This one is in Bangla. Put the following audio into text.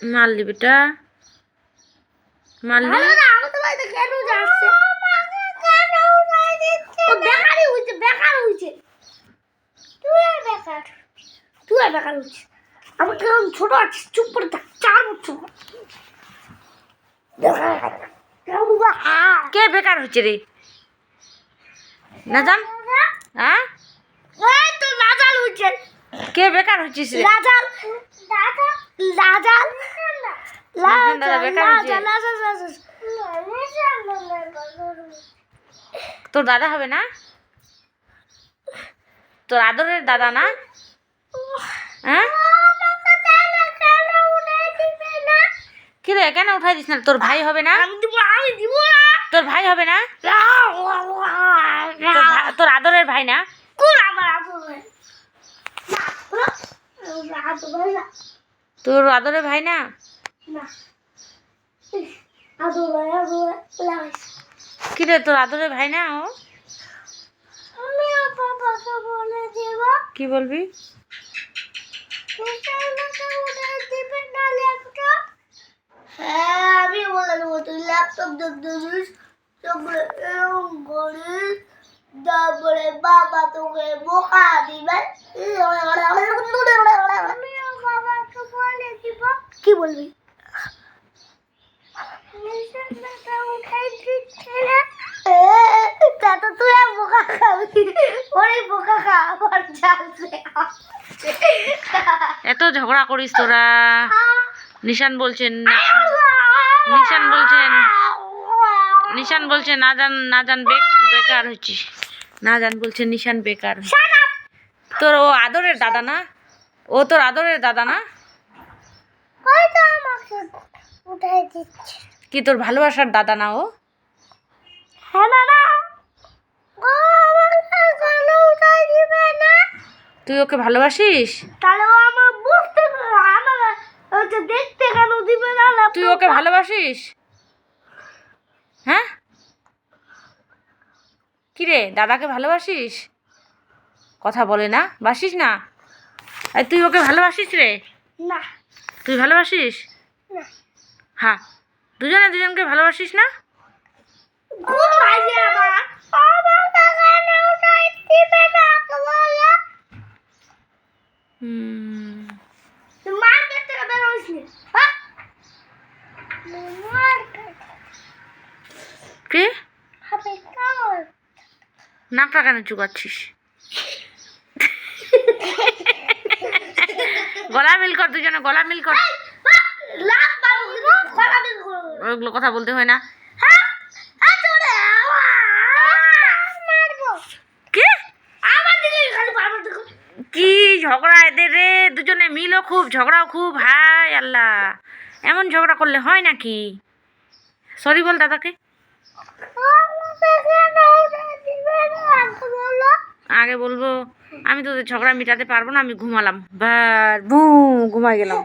মারলি বেটা। মারলি? তুই বেকার। তুই আর বেকার হয়েছে আমি কেমন ছোট আছিস? চুপ করে থাক চার বছর কে বেকার হচ্ছে রে? না জান হ্যাঁ? এই তো লাজাল হয়েছে। কে বেকার হচ্ছিস রে? লাজাল লাজাল তোর দাদা হবে না? তোর আদরের দাদা না? হ্যাঁ? কি রে কেন উঠাই দিস না? তোর ভাই হবে না? তোর ভাই হবে না? তোর আদরের ভাই না? তোর আদরের ভাই না? না আদর ভাই আদর কি রে তোর আদরের ভাই না ও কি বলবি হ্যাঁ আমি বলে দেবো তুই ল্যাপটপ দেখতে দিস তারপরে এরকম করিস তারপরে বাবা তোকে বোকা দিবে আমি আর বাবাকে বলে কি বলবি তা তো তুই আর বোকা খাবি ওরে বোকা খা আমার চালছে এত ঝগড়া করিস তোরা। নিশান বলছেন না। নিশান বলছেন নিশান বলছে না জান না জান বেক- বেকার হচ্ছে না জান বলছে নিশান বেকার। তোর ও আদরের দাদা না? ও তোর আদরের দাদা না? কি তোর ভালোবাসার দাদা না ও? হ্যাঁ বাবা। তুই ওকে ভালোবাসিস? তাহলে ও আমার বুঝতে আমার হচ্ছে দেখতে কেন দিবে না তুই ওকে ভালোবাসিস? হ্যাঁ? কি রে দাদাকে ভালোবাসিস? কথা বলে না বাসিস না? এই তুই ওকে ভালোবাসিস রে? না। তুই ভালোবাসিস? না। হ্যাঁ। দুজনে দুজনকে ভালোবাসিস না কোন ভাইজি আমার আমাকে কেন উঠাই দিবে না বলো হুম, তুই মার্কেট থেকে বের কে? কেন চুকাচ্ছিস গলা মিল কর দুজনে গলা মিল কর। ওগুলো কথা বলতে হয় না হ্যাঁ আচ্ছা ওরে মারবো কি আমার দিকে খালি আমার দিকে কি ঝগড়া এদের রে, দুজনে মিলও খুব, ঝগড়াও খুব, হায় আল্লাহ। এমন ঝগড়া করলে হয় নাকি? সরি বল দাদাকে। আগে বলব, আমি তোদের ঝগড়া মিটাতে পারব না, আমি ঘুমালাম। বা বু ঘুমাই গেলাম।